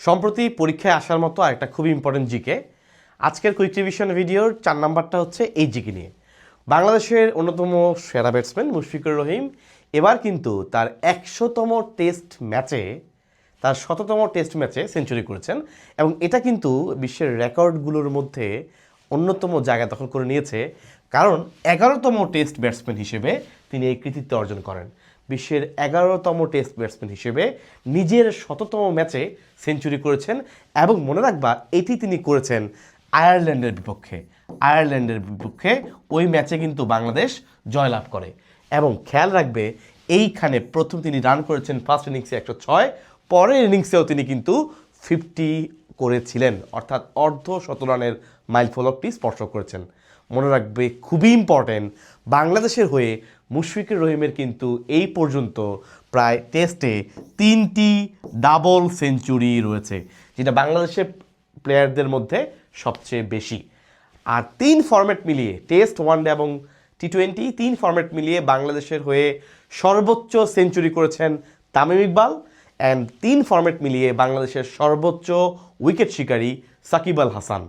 সম্প্রতি পরীক্ষায় আসার মতো আরেকটা খুব ইম্পর্টেন্ট জিকে আজকের কুইক রিভিশন ভিডিওর চার নাম্বারটা হচ্ছে এই জিকে নিয়ে। বাংলাদেশের অন্যতম সেরা ব্যাটসম্যান মুশফিকুর রহিম এবার কিন্তু তার একশোতম টেস্ট ম্যাচে তার শততম টেস্ট ম্যাচে সেঞ্চুরি করেছেন এবং এটা কিন্তু বিশ্বের রেকর্ডগুলোর মধ্যে অন্যতম জায়গা দখল করে নিয়েছে কারণ এগারোতম টেস্ট ব্যাটসম্যান হিসেবে তিনি এই কৃতিত্ব অর্জন করেন। বিশ্বের এগারোতম টেস্ট ব্যাটসম্যান হিসেবে নিজের শততম ম্যাচে সেঞ্চুরি করেছেন এবং মনে রাখবা, এটি তিনি করেছেন আয়ারল্যান্ডের বিপক্ষে। আয়ারল্যান্ডের বিপক্ষে ওই ম্যাচে কিন্তু বাংলাদেশ জয়লাভ করে এবং খেয়াল রাখবে, এইখানে প্রথম তিনি রান করেছেন ফার্স্ট ইনিংসে একশো ছয়, পরের ইনিংসেও তিনি কিন্তু ফিফটি করেছিলেন। অর্থাৎ অর্ধ শতরানের মাইল ফলকটি স্পর্শ করেছেন। মনে রাখবে, খুবই ইম্পর্টেন্ট বাংলাদেশের হয়ে মুশফিকুর রহিমের কিন্তু এই পর্যন্ত প্রায় টেস্টে তিনটি ডাবল সেঞ্চুরি রয়েছে, যেটা বাংলাদেশের প্লেয়ারদের মধ্যে সবচেয়ে বেশি। আর তিন ফরম্যাট মিলিয়ে টেস্ট ওয়ানডে এবং টি টোয়েন্টি তিন ফরম্যাট মিলিয়ে বাংলাদেশের হয়ে সর্বোচ্চ সেঞ্চুরি করেছেন তামিম ইকবাল। অ্যান্ড তিন ফরম্যাট মিলিয়ে বাংলাদেশের সর্বোচ্চ উইকেট শিকারী সাকিব আল হাসান।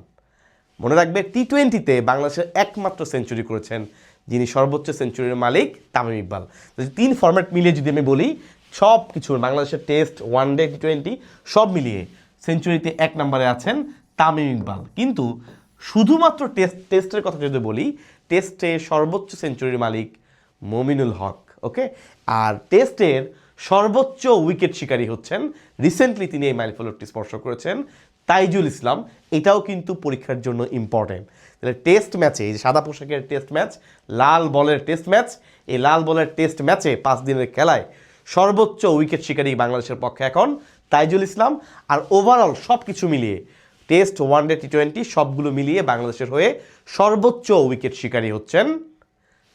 মনে রাখবে টি টোয়েন্টিতে বাংলাদেশের একমাত্র সেঞ্চুরি করেছেন, যিনি সর্বোচ্চ সেঞ্চুরির মালিক তামিম ইকবাল। তিন ফরম্যাট মিলিয়ে যদি আমি বলি সব কিছু বাংলাদেশের test one day T twenty সব মিলিয়ে সেঞ্চুরিতে এক নম্বরে আছেন তামিম ইকবাল। কিন্তু শুধুমাত্র টেস্ট টেস্টের কথা যদি বলি টেস্টে সর্বোচ্চ সেঞ্চুরির মালিক মমিনুল হক। ওকে আর টেস্টের সর্বোচ্চ উইকেট শিকারী হচ্ছেন রিসেন্টলি তিনি এই মাইলফলকটি স্পর্শ করেছেন, তাইজুল ইসলাম। এটাও কিন্তু পরীক্ষার জন্য ইম্পর্টেন্ট তাহলে টেস্ট ম্যাচে এই সাদা পোশাকের টেস্ট ম্যাচ লাল বলের টেস্ট ম্যাচ এই লাল বলের টেস্ট ম্যাচে পাঁচ দিনের খেলায় সর্বোচ্চ উইকেট শিকারী বাংলাদেশের পক্ষে এখন তাইজুল ইসলাম। আর ওভারঅল সব কিছু মিলিয়ে test one day T twenty সবগুলো মিলিয়ে বাংলাদেশের হয়ে সর্বোচ্চ উইকেট শিকারী হচ্ছেন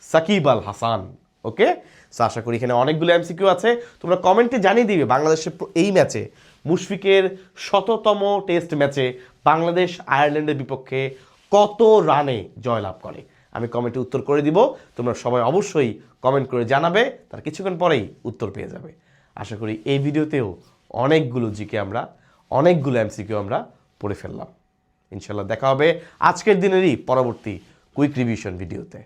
সাকিব আল হাসান। ওকে? সো আশা করি এখানে অনেকগুলো এমসিকিউ আছে। তোমরা কমেন্টে জানিয়ে দিবে বাংলাদেশের এই ম্যাচে মুশফিকের শততম টেস্ট ম্যাচে বাংলাদেশ আয়ারল্যান্ডের বিপক্ষে কত রানে জয়লাভ করে? আমি কমেন্টে উত্তর করে দিব। তোমরা সবাই অবশ্যই কমেন্ট করে জানাবে। তার কিছুক্ষণ পরেই উত্তর পেয়ে যাবে। আশা করি এই ভিডিওতেও অনেকগুলো জিকে আমরা, অনেকগুলো এমসিকিউ আমরা পড়ে ফেললাম। ইনশাল্লাহ দেখা হবে আজকের দিনেরই পরবর্তী কুইক রিভিশন ভিডিওতে।